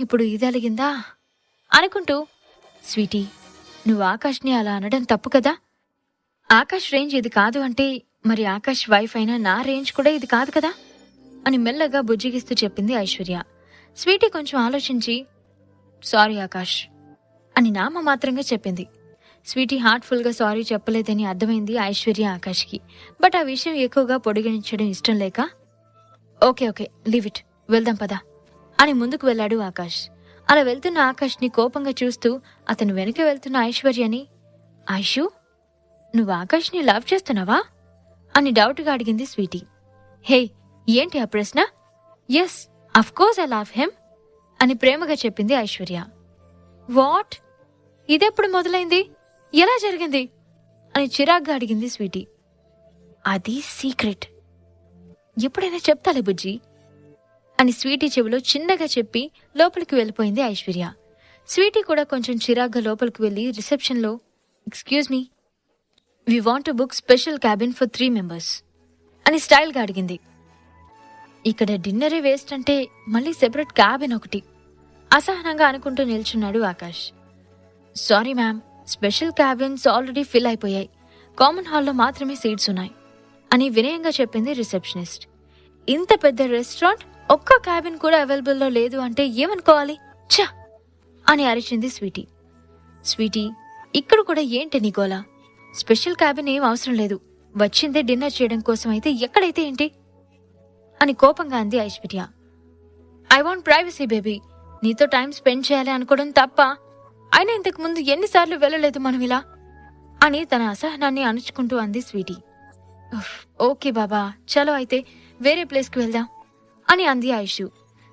ఇప్పుడు ఇది అలిగిందా? అనుకుంటూ స్వీటీ నువ్వు ఆకాష్ని అలా అనడం తప్పు కదా? ఆకాష్ రేంజ్ ఇది కాదు అంటే మరి ఆకాష్ వైఫ్ అయినా నా రేంజ్ కూడా ఇది కాదు కదా? అని మెల్లగా బుజ్జిగిస్తూ చెప్పింది ఐశ్వర్య. స్వీటీ కొంచెం ఆలోచించి సారీ ఆకాష్ అని నామ మాత్రంగా చెప్పింది. స్వీటీ హార్ట్ఫుల్గా సారీ చెప్పలేదని అర్థమైంది ఐశ్వర్య ఆకాష్కి. బట్ ఆ విషయం ఎక్కువగా పొడిగించడం ఇష్టం లేక ఓకే ఓకే లీవ్ ఇట్ వెళ్దాం పదా. అని ముందుకు వెళ్ళాడు ఆకాష్. అలా వెళ్తున్న ఆకాష్ని కోపంగా చూస్తూ అతను వెనక వెళ్తున్న ఐశ్వర్యని ఐషు నువ్వు ఆకాష్ని లవ్ చేస్తున్నావా? అని డౌట్గా అడిగింది స్వీటీ. హే ఏంటి ఆ ప్రశ్న? Yes of course I love him అని ప్రేమగా చెప్పింది ఐశ్వర్య. వాట్ ఇదెప్పుడు మొదలైంది? ఎలా జరిగింది? అని చిరాగ్గా అడిగింది స్వీటీ. అది సీక్రెట్. ఎప్పుడైనా చెప్తాలే బుజ్జి. అని స్వీటీ చెవిలో చిన్నగా చెప్పి లోపలికి వెళ్ళిపోయింది ఐశ్వర్య. స్వీటీ కూడా కొంచెం చిరాగ్గా లోపలికి వెళ్ళి రిసెప్షన్లో excuse me we want book special cabin for three members అని స్టైల్గా అడిగింది. ఇక్కడ డిన్నరే వేస్ట్ అంటే మళ్ళీ సెపరేట్ క్యాబిన్ ఒకటి అసహనంగా అనుకుంటూ నిల్చున్నాడు Akash. Sorry ma'am special cabins already fill అయిపోయాయి. కామన్ హాల్లో మాత్రమే సీట్స్ ఉన్నాయి అని వినయంగా చెప్పింది రిసెప్షనిస్ట్ ఇంత పెద్ద రెస్టారెంట్ ఒక్క క్యాబిన్ కూడా అవైలబుల్లో లేదు అంటే ఏమనుకోవాలి? ఛ! అని అరిచింది స్వీటీ. స్వీటీ ఇక్కడ కూడా ఏంటి నీ గోలా? స్పెషల్ క్యాబిన్ ఏం అవసరం లేదు. వచ్చిందే డిన్నర్ చేయడం కోసం అయితే ఎక్కడైతే ఏంటి? అని కోపంగా అంది Aishwarya. I want privacy baby నీతో టైం స్పెండ్ చేయాలి అనుకోవడం తప్ప అయినా ఇంతకు ముందు ఎన్నిసార్లు వెళ్ళలేదు మనం ఇలా? అని తన అసహనాన్ని అణుచుకుంటూ అంది స్వీటీ. ఓకే బాబా. చలో అయితే వేరే ప్లేస్కి వెళ్దాం. అని అంది ఐషు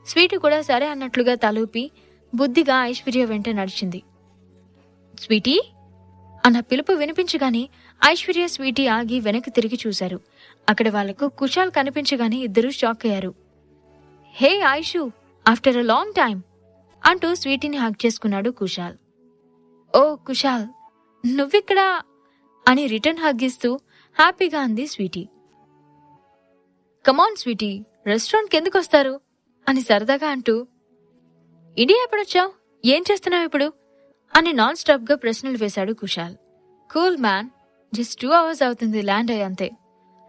స్వీటు కూడా సరే అన్నట్లుగా తలూపి బుద్ధిగా ఐశ్వర్య వెంట నడిచింది. స్వీటీ? అన్న పిలుపు వినిపించగానే ఐశ్వర్య స్వీటీ ఆగి వెనక్కి తిరిగి చూశారు. అక్కడ వాళ్ళకు కుషాల్ కనిపించగానే ఇద్దరూ షాక్ అయ్యారు. Hey Aishu after a long time అంటూ స్వీటీని హక్ చేసుకున్నాడు కుషాల్ ఓ కుషాల్ నువ్విక్కడా? అని రిటర్న్ హగ్గిస్తూ హ్యాపీగా అంది స్వీటీ. కమాన్ స్వీటీ. రెస్టారెంట్కి ఎందుకు వస్తారు అని సరదాగా అంటూ ఇండియా ఎప్పుడొచ్చావు? ఏం చేస్తున్నావు ఇప్పుడు? అని నాన్ స్టాప్గా ప్రశ్నలు వేశాడు Kushal cool man just two hours అవుతుంది ల్యాండ్ అయ్యి అంతే.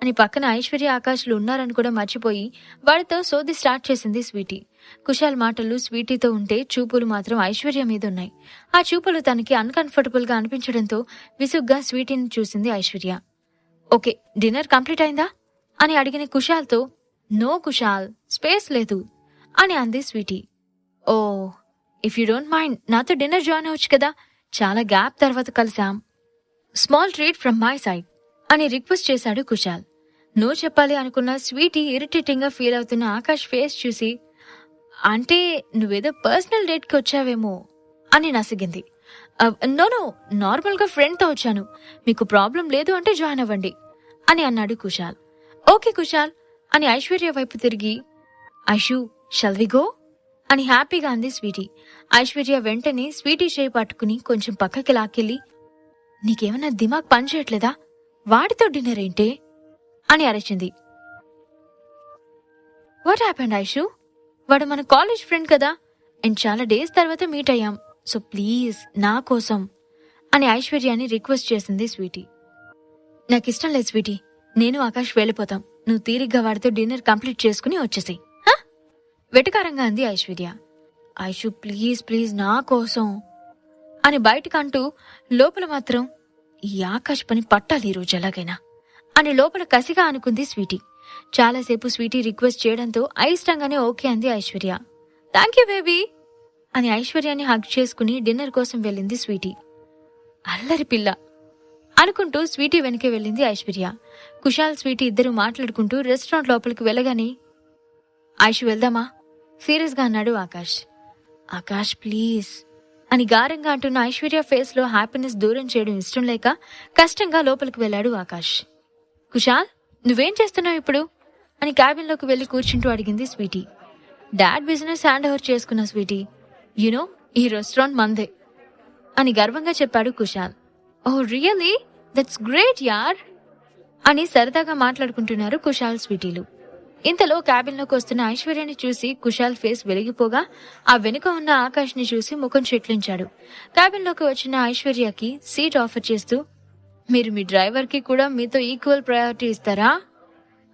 అని పక్కన ఐశ్వర్య ఆకాశ్లు ఉన్నారని కూడా మర్చిపోయి వాడితో సోది స్టార్ట్ చేసింది స్వీటీ. కుషాల్ మాటలు స్వీటీతో ఉంటే చూపులు మాత్రం ఐశ్వర్య మీద ఉన్నాయి ఆ చూపులు తనకి అన్కంఫర్టబుల్గా అనిపించడంతో విసుగ్గా స్వీటీని చూసింది ఐశ్వర్య. ఓకే డిన్నర్ కంప్లీట్ అయిందా? అని అడిగిన కుషాల్తో నో కుషాల్ స్పేస్ లేదు అని అంది Sweety. Oh if you don't mind నాతో డిన్నర్ జాయిన్ అవ్వచ్చు కదా? చాలా గ్యాప్ తర్వాత కలిసాం small treat from my side అని రిక్వెస్ట్ చేశాడు కుషాల్ నో చెప్పాలి అనుకున్న స్వీటీ ఇరిటేటింగ్గా ఫీల్ అవుతున్న ఆకాష్ ఫేస్ చూసి అంటే నువ్వేదో పర్సనల్ డేట్కి వచ్చావేమో అని నసిగింది. నో నో ఫ్రెండ్తో వచ్చాను. మీకు ప్రాబ్లం లేదు అంటే జాయిన్ అవ్వండి అని అన్నాడు కుషాల్ ఓకే కుషాల్ అని ఐశ్వర్య వైపు తిరిగి ఐషు షల్ అని హ్యాపీగా అంది స్వీటీ. ఐశ్వర్య వెంటనే స్వీటీ చేయి పట్టుకుని కొంచెం పక్కకి లాక్కెళ్ళి నీకేమన్నా దిమాగ్ పనిచేయట్లేదా వాడితో డిన్నర్ ఏంటే? అని అరిచింది. వాట్ హ్యాపెండ్ ఐషు వాడు మన కాలేజ్ ఫ్రెండ్ కదా. అండ్ చాలా డేస్ తర్వాత మీట్ అయ్యాం. సో ప్లీజ్ నా కోసం. అని ఐశ్వర్యాని రిక్వెస్ట్ చేసింది స్వీటీ. నాకు ఇష్టం లేదు స్వీటీ. నేను ఆకాష్ వెళ్ళిపోతాం. నువ్వు తీరిగ్గా వాడితో డిన్నర్ కంప్లీట్ చేసుకుని వచ్చేసి వెటకారంగా అంది ఐశ్వర్య. ఐషు ప్లీజ్ ప్లీజ్ నా కోసం. అని బయటకంటూ లోపల మాత్రం ఈ ఆకాష్ పని పట్టాలి ఈరోజు రోజు ఎలాగైనా. అని లోపల కసిగా అనుకుంది స్వీటీ. చాలాసేపు స్వీటీ రిక్వెస్ట్ చేయడంతో అయిష్టంగానే ఓకే అంది ఐశ్వర్య. థ్యాంక్ యూ బేబీ అని ఐశ్వర్యాన్ని హగ్ చేసుకుని డిన్నర్ కోసం వెళ్ళింది స్వీటీ. అల్లరి పిల్ల. అనుకుంటూ స్వీటీ వెనకే వెళ్ళింది ఐశ్వర్య. కుషాల్ స్వీటీ ఇద్దరు మాట్లాడుకుంటూ రెస్టారెంట్ లోపలికి వెళ్ళగాని ఐష్ వెళ్దామా? సీరియస్గా అన్నాడు ఆకాష్. ఆకాష్ ప్లీజ్ అని గారంగా అంటున్న ఐశ్వర్య ఫేస్లో హ్యాపీనెస్ దూరం చేయడం ఇష్టం లేక కష్టంగా లోపలికి వెళ్ళాడు ఆకాష్. కుషాల్ నువ్వేం చేస్తున్నావు ఇప్పుడు? అని క్యాబిన్లోకి వెళ్ళి కూర్చుంటూ అడిగింది Sweety. Dad business hand over చేసుకున్న స్వీటీ. యునో ఈ రెస్టారెంట్ మందే అని గర్వంగా చెప్పాడు Kushal oh really that's great యార్ అని సరదాగా మాట్లాడుకుంటున్నారు కుషాల్ స్వీటీలు. ఇంతలో క్యాబిన్లోకి వస్తున్న ఐశ్వర్యని చూసి కుశాల్ ఫేస్ వెలిగిపోగా ఆ వెనుక ఉన్న ఆకాష్ని చూసి ముఖం చెట్లించాడు. క్యాబిన్లోకి వచ్చిన ఐశ్వర్యకి సీట్ ఆఫర్ చేస్తూ మీరు మీ డ్రైవర్కి కూడా మీతో ఈక్వల్ ప్రయారిటీ ఇస్తారా?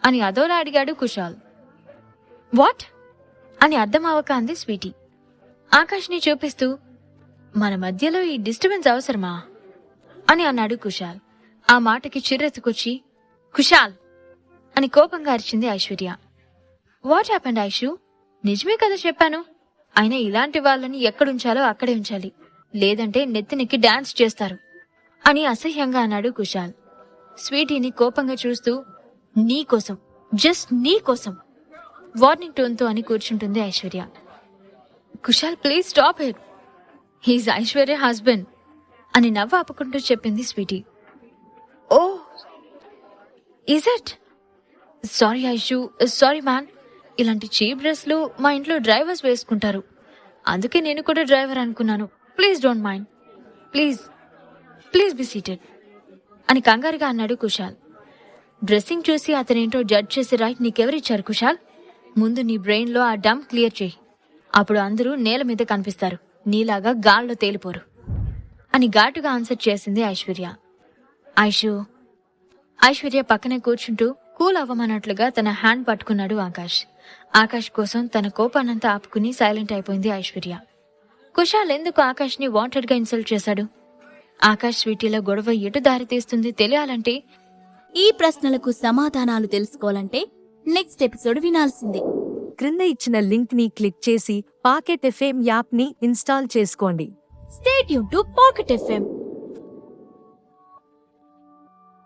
అని అదోలా అడిగాడు కుశాల్. వాట్? అని అర్థం అవ్వక అంది స్వీటీ. ఆకాష్ని చూపిస్తూ మన మధ్యలో ఈ డిస్టర్బెన్స్ అవసరమా? అని అన్నాడు కుశాల్. ఆ మాటకి చిర్రెత్తుకొచ్చి కుశాల్! అని కోపంగా అరిచింది ఐశ్వర్య. What happened Aishu? నిజమే కదా చెప్పాను. అయినా ఇలాంటి వాళ్ళని ఎక్కడుంచాలో అక్కడే ఉంచాలి. లేదంటే నెత్తినెక్కి డాన్స్ చేస్తారు. అని అసహ్యంగా అన్నాడు కుశాల్. స్వీటీని కోపంగా చూస్తూ నీకోసం జస్ట్ నీ కోసం. వార్నింగ్ టోన్తో అని కూర్చుంటుంది Aishwarya. Kushal please stop it he's Aishwarya husband అని నవ్వు ఆపుకుంటూ చెప్పింది Sweety. Oh is it sorry Aishu sorry man ఇలాంటి చీప్ డ్రెస్లు మా ఇంట్లో డ్రైవర్స్ వేసుకుంటారు. అందుకే నేను కూడా డ్రైవర్ అనుకున్నాను. Please don't mind please please be seated అని కంగారుగా అన్నాడు కుశాల్. డ్రెస్సింగ్ చూసి అతనేంటో జడ్జ్ చేసే రైట్ నీకెవరిచ్చారు కుశాల్? ముందు నీ బ్రెయిన్లో ఆ డంప్ క్లియర్ చేయి. అప్పుడు అందరూ నేల మీద కనిపిస్తారు. నీలాగా గాల్లో తేలిపోరు. అని ఘాటుగా ఆన్సర్ చేసింది ఐశ్వర్య. ఐషు ఐశ్వర్య పక్కనే కూర్చుంటూ కూల్ అవ్వమన్నట్లుగా తన హ్యాండ్ పట్టుకున్నాడు ఆకాష్. ఆకాష్ కోసం తన కోపాన్నంతా ఆపుకుని సైలెంట్ అయిపోయింది ఐశ్వర్య. కుశాల్ ఎందుకు ఆకాష్ని వాంటెడ్గా ఇన్సల్ట్ చేశాడు? ఆకాష్ స్వీటీలో గొడవ ఎటు దారి తీస్తుంది తెలియాలంటే? ఈ ప్రశ్నలకు సమాధానాలు తెలుసుకోవాలంటే నెక్స్ట్ ఎపిసోడ్ వినాల్సిందే. క్రింద ఇచ్చిన లింక్ని క్లిక్ చేసి పాకెట్ ఎఫ్ఎం యాప్ని ఇన్స్టాల్ చేసుకోండి. స్టేట్ యూన్ టు పాకెట్ ఎఫ్ఎం